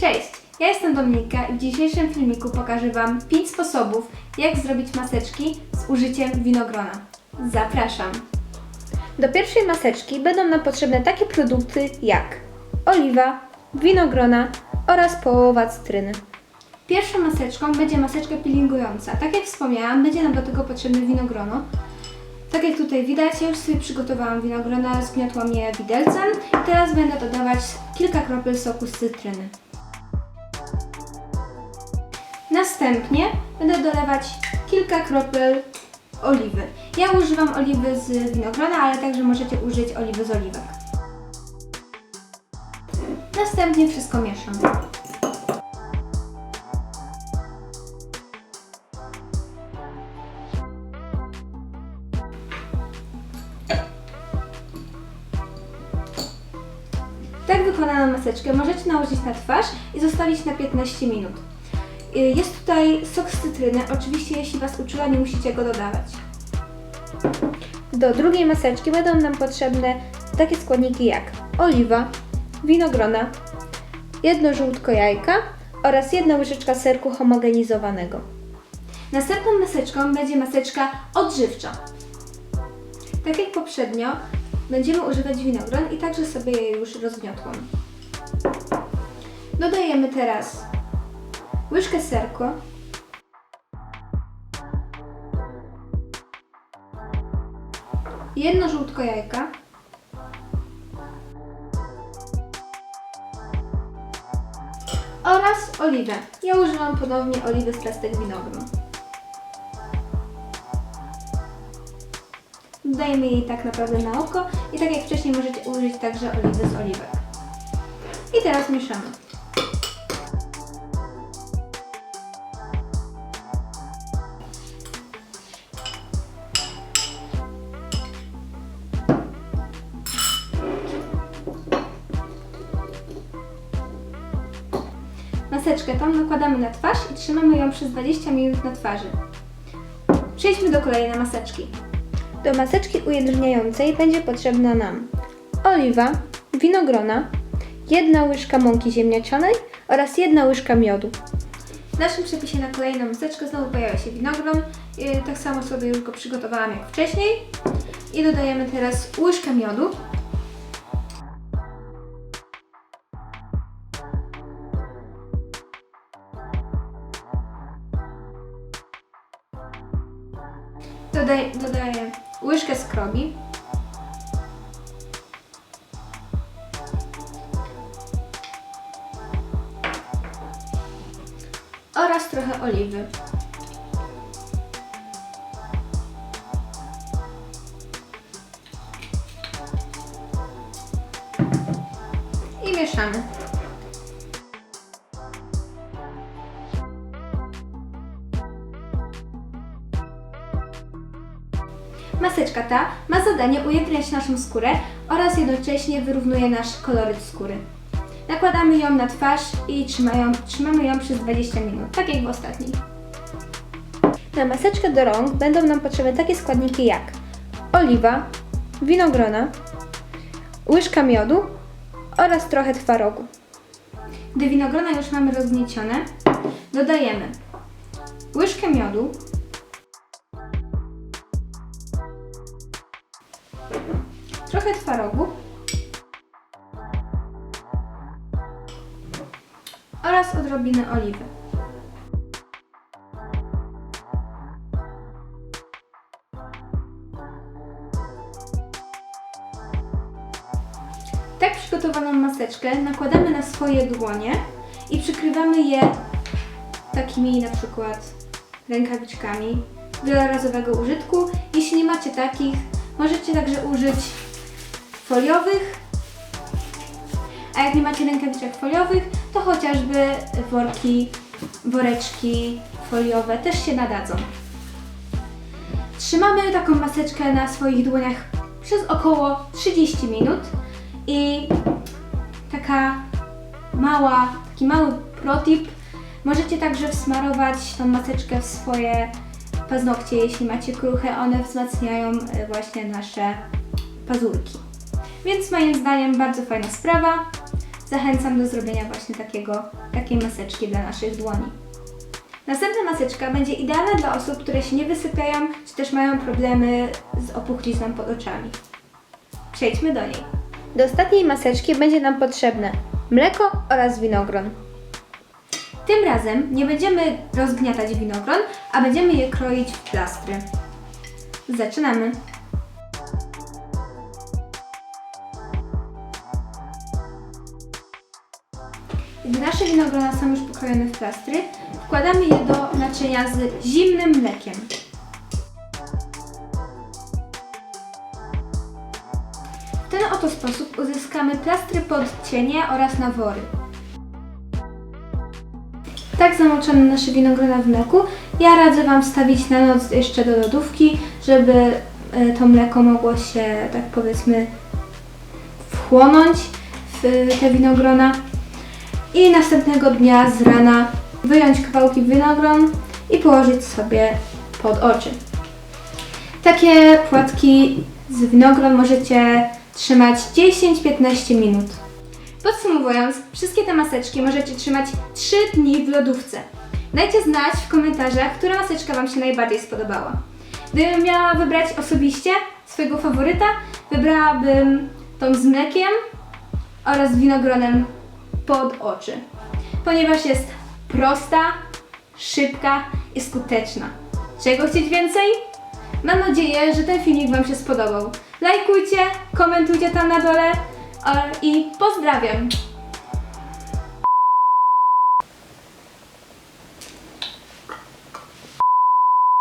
Cześć, ja jestem Dominika i w dzisiejszym filmiku pokażę Wam 5 sposobów, jak zrobić maseczki z użyciem winogrona. Zapraszam! Do pierwszej maseczki będą nam potrzebne takie produkty jak oliwa, winogrona oraz połowa cytryny. Pierwszą maseczką będzie maseczka peelingująca. Tak jak wspomniałam, będzie nam do tego potrzebne winogrono. Tak jak tutaj widać, ja już sobie przygotowałam winogrona, zgniotłam je widelcem i teraz będę dodawać kilka kropel soku z cytryny. Następnie będę dolewać kilka kropel oliwy. Ja używam oliwy z winogrona, ale także możecie użyć oliwy z oliwek. Następnie wszystko mieszam. Tak wykonaną maseczkę możecie nałożyć na twarz i zostawić na 15 minut. Y, Jest tutaj sok z cytryny, oczywiście jeśli Was uczula nie musicie go dodawać. Do drugiej maseczki będą nam potrzebne takie składniki jak oliwa, winogrona, jedno żółtko jajka oraz jedna łyżeczka serku homogenizowanego. Następną maseczką będzie maseczka odżywcza. Tak jak poprzednio, będziemy używać winogron i także sobie je już rozgniotłam. Dodajemy teraz łyżkę serku, jedno żółtko jajka, oraz oliwę. Ja używam ponownie oliwy z plastek winogron. Dodajemy jej tak naprawdę na oko i tak jak wcześniej możecie użyć także oliwy z oliwek. I teraz mieszamy. Maseczkę tą nakładamy na twarz i trzymamy ją przez 20 minut na twarzy. Przejdźmy do kolejnej maseczki. Do maseczki ujędrniającej będzie potrzebna nam oliwa, winogrona, jedna łyżka mąki ziemniaczanej oraz jedna łyżka miodu. W naszym przepisie na kolejną maseczkę znowu pojawia się winogron. Yy, Tak samo sobie już go przygotowałam jak wcześniej. I dodajemy teraz łyżkę miodu. Dodaj, dodaję łyżkę skrobi. Oraz trochę oliwy. I mieszamy. Maseczka ta ma zadanie ujędrniać naszą skórę oraz jednocześnie wyrównuje nasz koloryt skóry. Nakładamy ją na twarz i trzymają, trzymamy ją przez 20 minut, tak jak w ostatniej. Na maseczkę do rąk będą nam potrzebne takie składniki jak oliwa, winogrona, łyżka miodu oraz trochę twarogu. Gdy winogrona już mamy rozgniecione, dodajemy łyżkę miodu, trochę twarogu oraz odrobinę oliwy. Tak przygotowaną maseczkę nakładamy na swoje dłonie i przykrywamy je takimi na przykład rękawiczkami wielorazowego użytku. Jeśli nie macie takich, możecie także użyć foliowych. A jak nie macie rękawiczek foliowych, to chociażby worki, woreczki foliowe też się nadadzą. Trzymamy taką maseczkę na swoich dłoniach przez około 30 minut i taka mała, taki mały protip. Możecie także wsmarować tą maseczkę w swoje paznokcie, jeśli macie kruche, one wzmacniają e, właśnie nasze pazurki. Więc moim zdaniem bardzo fajna sprawa. zachęcam do zrobienia właśnie takiego, takiej maseczki dla naszych dłoni. Następna maseczka będzie idealna dla osób, które się nie wysypiają, czy też mają problemy z opuchlizną pod oczami. Przejdźmy do niej. Do ostatniej maseczki będzie nam potrzebne mleko oraz winogron. Tym razem nie będziemy rozgniatać winogron, a będziemy je kroić w plastry. Zaczynamy. Gdy nasze winogrona są już pokrojone w plastry, wkładamy je do naczynia z zimnym mlekiem. W ten oto sposób uzyskamy plastry pod cienie oraz nawory. Tak zamoczone nasze winogrona w mleku, ja radzę Wam wstawić na noc jeszcze do lodówki, żeby e, to mleko mogło się, tak powiedzmy, wchłonąć w te winogrona i następnego dnia z rana wyjąć kawałki winogron i położyć sobie pod oczy. Takie płatki z winogron możecie trzymać 10-15 minut. Podsumowując, wszystkie te maseczki możecie trzymać 3 dni w lodówce. Dajcie znać w komentarzach, która maseczka Wam się najbardziej spodobała. Gdybym miała wybrać osobiście swojego faworyta, wybrałabym tą z mlekiem oraz winogronem pod oczy, ponieważ jest prosta, szybka i skuteczna. Czego chcieć więcej? Mam nadzieję, że ten filmik Wam się spodobał. Lajkujcie, komentujcie tam na dole e, i pozdrawiam!